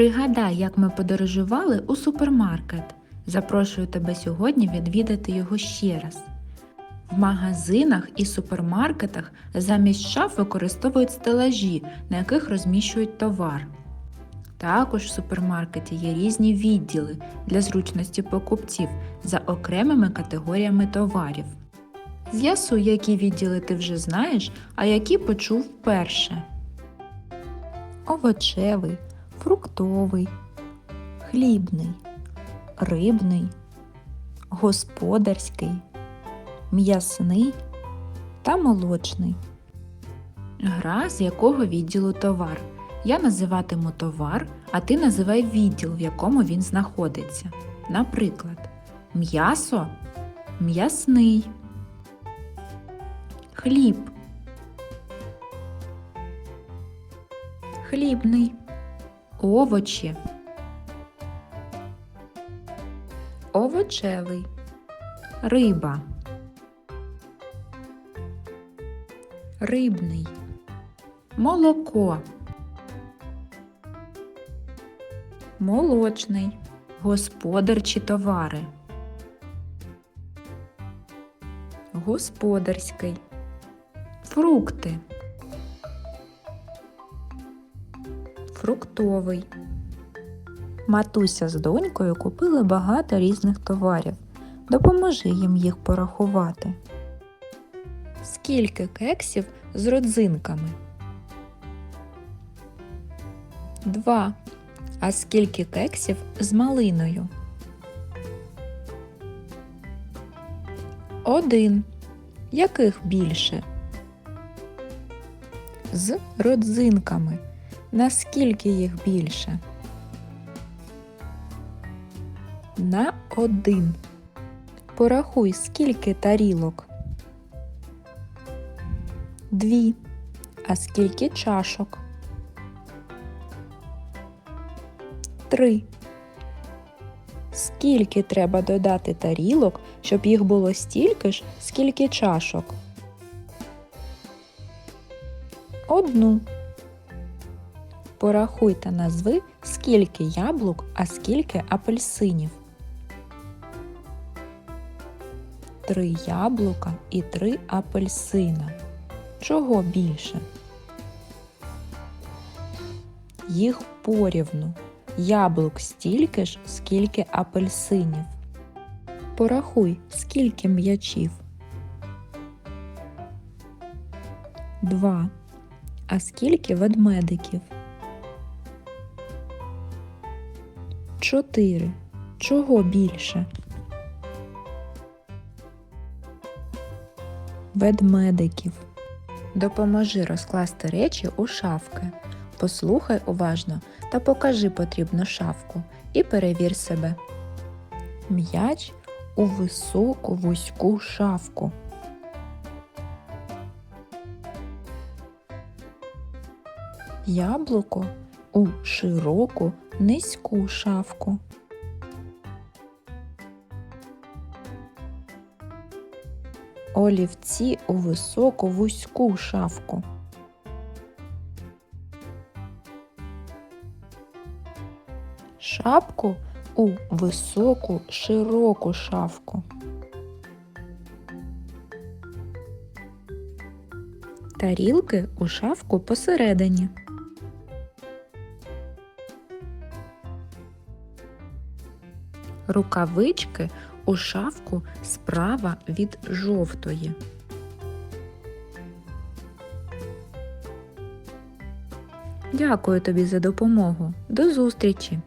Пригадай, як ми подорожували у супермаркет. Запрошую тебе сьогодні відвідати його ще раз. В магазинах і супермаркетах замість шаф використовують стелажі, на яких розміщують товар. Також в супермаркеті є різні відділи для зручності покупців за окремими категоріями товарів. З'ясуй, які відділи ти вже знаєш, а які почув вперше. Овочевий, фруктовий, хлібний, рибний, господарський, м'ясний та молочний. Гра з якого відділу товар. Я називатиму товар, а ти називай відділ, в якому він знаходиться. Наприклад, м'ясо м'ясний, хліб, хлібний, овочі, овочевий, риба, рибний, молоко. молочний, господарчі товари, господарський, фрукти, фруктовий. Матуся з донькою купили багато різних товарів. Допоможи їм їх порахувати. Скільки кексів з родзинками? Два. А скільки кексів з малиною? Один. Яких більше? З родзинками. Наскільки їх більше? На один. Порахуй, скільки тарілок? Дві. А скільки чашок? Три. Скільки треба додати тарілок, щоб їх було стільки ж, скільки чашок? Одну. Порахуй та назви, скільки яблук, а скільки апельсинів. Три яблука і три апельсина. Чого більше? Їх порівну. Яблук стільки ж, скільки апельсинів. Порахуй, скільки м'ячів. Два. А скільки ведмедиків? Чотири. Чого більше? Ведмедиків. Допоможи розкласти речі у шафки. Послухай уважно та покажи потрібну шафку і перевір себе. М'яч у високу вузьку шафку. Яблуко у широку низьку шафку. Олівці у високу вузьку шафку. Шапку у високу широку шафку. Тарілки у шафку посередині. Рукавички у шафку справа від жовтої. Дякую тобі за допомогу. До зустрічі!